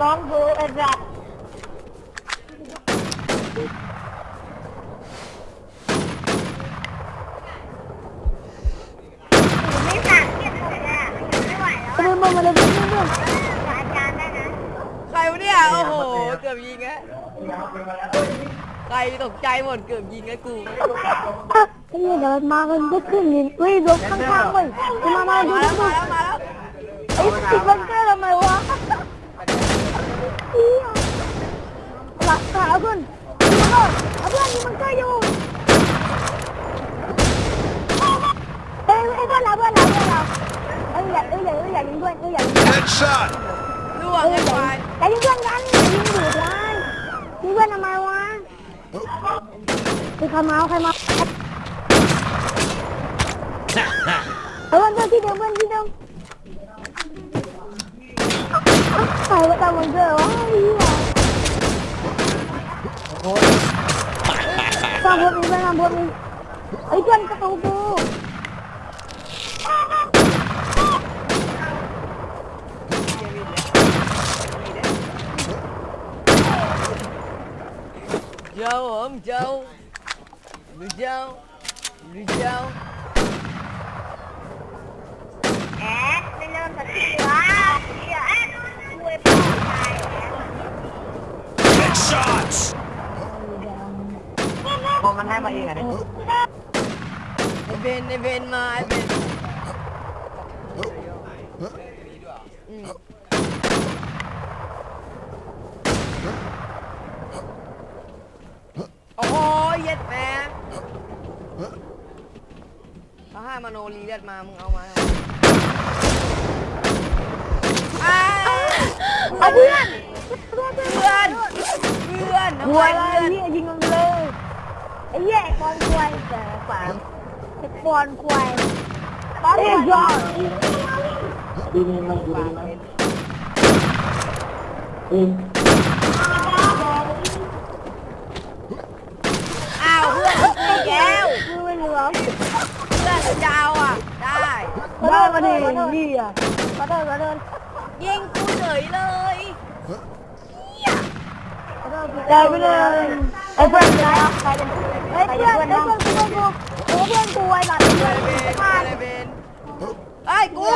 น้องกูไอ้สัตว์ไม่สั่งเก็บเลยอะไม่ไหวแล้วไปมึงมาเลยมึงมึงอาจารย์ได้นะใครวะเนี่ย โอ้โห เกือบยิงแล้วใครตกใจหมด เกือบยิงแล้กู ไอ้เหี้ยเดี๋ยวมันมากันก็ขึ้นนี่เฮ้ยรถข้างๆเว้ยมามาดูมาแล้ว มาแล้ว มาแล้ว ไอ้ติดบังเกอร์ทำไมวะเหี้ยหลักขาขึ้นเอาเพื่อนมีบังเกอร์อยู่เอ้ยเอ้ยเพื่อนเราเพื่อนเราเพื่อนเราเอ้ยอย่าเอ้ยอย่าเอ้ยอย่ายิงเพื่อนเอ้ยอย่ายิงเพื่อน Headshot! ล่วงไอ้ควาย อย่ายิงเพื่อนกันอย่ายิงอยู่เลยยิงเพื่อนทำไมวะ คือใครมาเอาใครมาเอาเพื่อนเพื่อนที่เดิมเพื่อนที่เดิมใครมาตามบังเกอร์วะไอ้เหี้ยตามพวกนี้เพื่อนตามพวกนี้ไอ้ยเพื่อนกระตูกู เจ้าผมเจ้าหรือเจ้าหรือเจ้า แอ๊ะไม่เริ่มสักทีวะเดี๋ยวแอ๊ะช่วยพ่อตายแอ๊ะ Headshots! พอมันให้มาเองอะเนี่ย ไอ้เบนไอ้เบนมาไอ้เบนอืม โอ้โหเย็ดแม่เขาให้มาโนรีเลือดมา มึงเอามาอ้าวเอาเพื่อน เพื่อน เพื่อนทำคไมวยอะไรเพื่อนเหี้ยยิงมันเลยไอ้เหี้ยไอ้ปอนควยแต่ฝามไอ้ปอนควยปอนยอดดีนี่มันดีนี่มันเอง อ้าวเพื่อนกูอีกแล้ว มือไม่เหลือเพื่อนจะเอาอะ ได้ได้มาดิเหี้ยมาเดินมาเดินยิงกูเฉยเลยได้ไปเลยไอ้เพื่อนนะใครเป็นไอ้เพื่อนไอ้เพื่อนกูกูโอ้เพื่อนกูไอ้หลังเพื่อนเบนมาอะไรเบนไอ้ยกู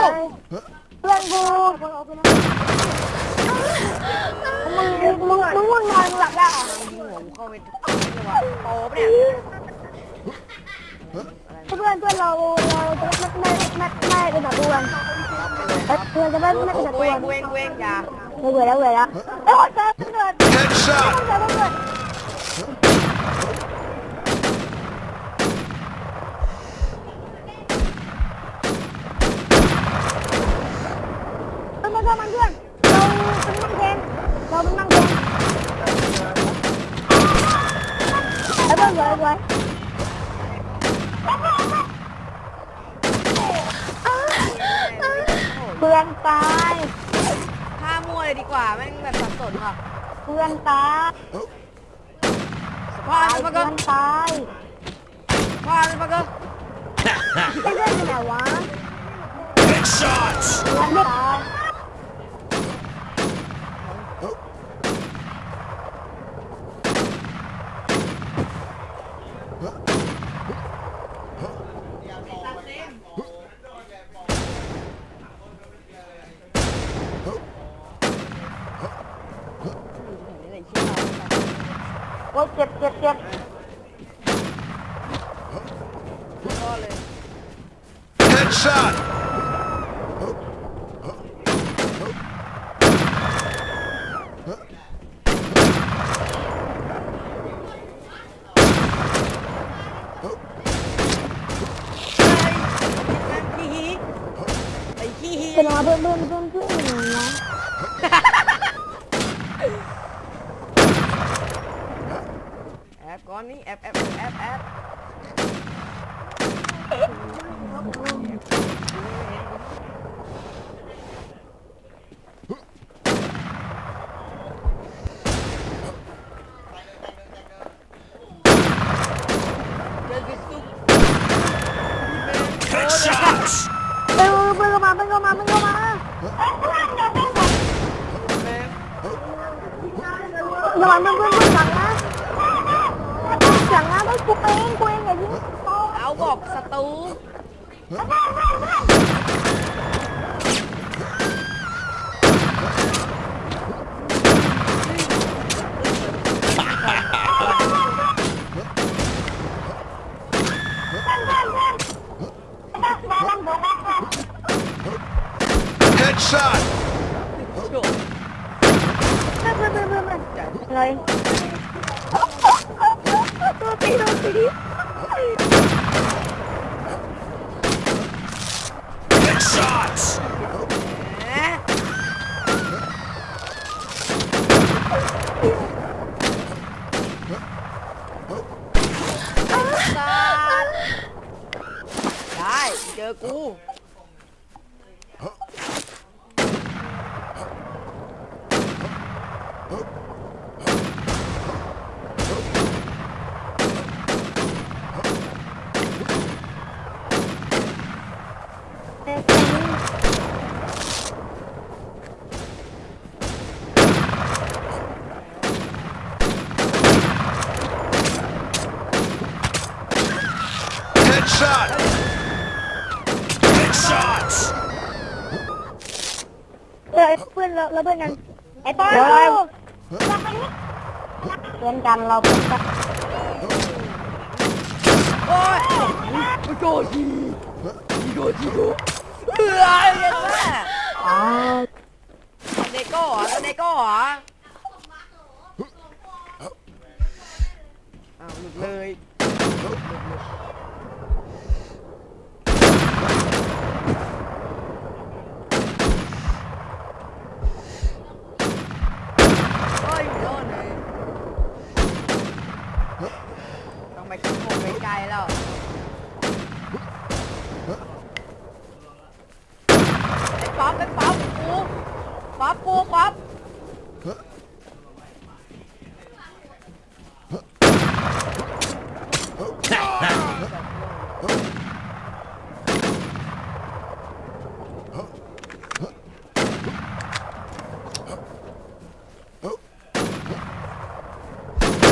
เพื่อนกูมึงมึงมึงมึงนอนหลับได้ยิงหัวกูเข้าไปทุกจังหวะโตปะเนี่ยเพื่อนเพื่อนเราเราจะไม่ไม่ไม่ไม่เป็นแบบด่วนเพื่อนจะไม่ไม่กูเป็นแบบเอด่วงนกูเองกูเองอย่าไม่เบื่อแล้วเบื่อแล้วเอ้ยเจอเกิด Headshot! เจอเกิดเพื่อนเพื่อนมันเพื่อนเราเป็นนั่งเกงเราเป็นนั่งเกงแล้วเพื่อนเบื่อเลยเพื่ อนตายฆ่ามั่วเลยดีกว่าแม่งแบบสับสนว่ะเพื่อนตายสภาพมันก็เพื่อนตายสภาพมันก็เพื่อนอยู่ไหนวะ Headshots! เพื่อนตาย โอ้ยเจ็บเจ็บเจ็บ ก็เลย Headshot! ไอ้ขี้ฮีเป็นมาเพื่อนเพื่อนเพื่อนเพื่อนอยู่ไหนวะแอบก่อนนี่แอบแอบแอบแอบเจอกิสุก Headshots! เออเพื่อนเข้ามาเพื่อนเข้ามาเพื่อนเข้ามา แม่ ระวังเพื่อนเพื่อนเพื่อนหลังนะหลังนะต้องกูเองกูเองอย่ายิงเอาบอกศัตรู Headshot. โถ่ เพื่อนเพื่อนเพื่อนเพื่อนอะไร ตัวตีตัวตีได้ เจอกู Headshot. Headshots. เออเพื่อนเราเราเพื่อนกันไอ้ปอนเพื่อนกันเราเพื่อนกันโอ้ยโกจีโกจีโกเฮ้ยเห็นไหมอ๋อเดโก้เหรอเดโก้เหรออ้าวหลุดเลยก็อยู่โน่นเลยต้องไปขึ้นโคงไกลๆแล้ว ไอ้ป๊อปไอ้ป๊อปกูป๊ อปกูป๊อป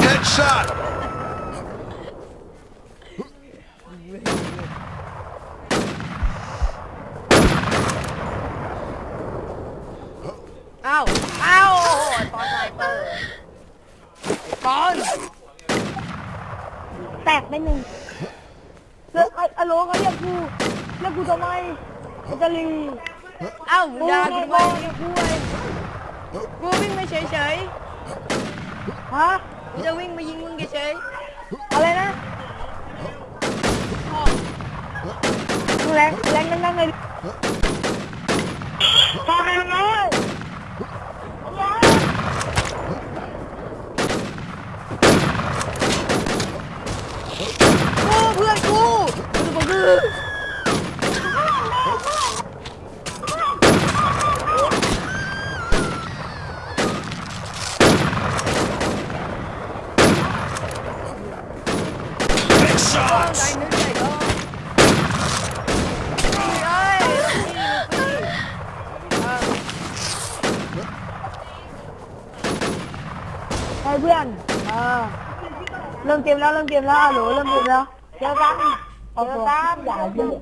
Headshot. เอ้าเอ้าโอ้โหไอ้ปอนไซเปอร์ไอ้ ปอนแตกไปหนึ่งแล้วไอ้อโลเขาเรียกกูเรียกกูทำไมกูจะลีเอ้ามึงกูด่าไงกูบทำอไมลกูไงกูวิ่งไปเฉยฮะๆกูจะวิ่งมายิงมึงเฉยอะไรนะๆพ่อแรงแรงนั่งๆเลยตายเลย กูเพื่อนกูกูจะบอกคือ ใจ Headshots. นึกใจก็ เฮ้ยนี่ลูกพี่ไอ้เพื่อน เออ เริ่มเกมแล้ว เริ่มเกมแล้วฮัลโหลเริ่มเกมแล้วเจอกัน เจอกันอย่าเยอะ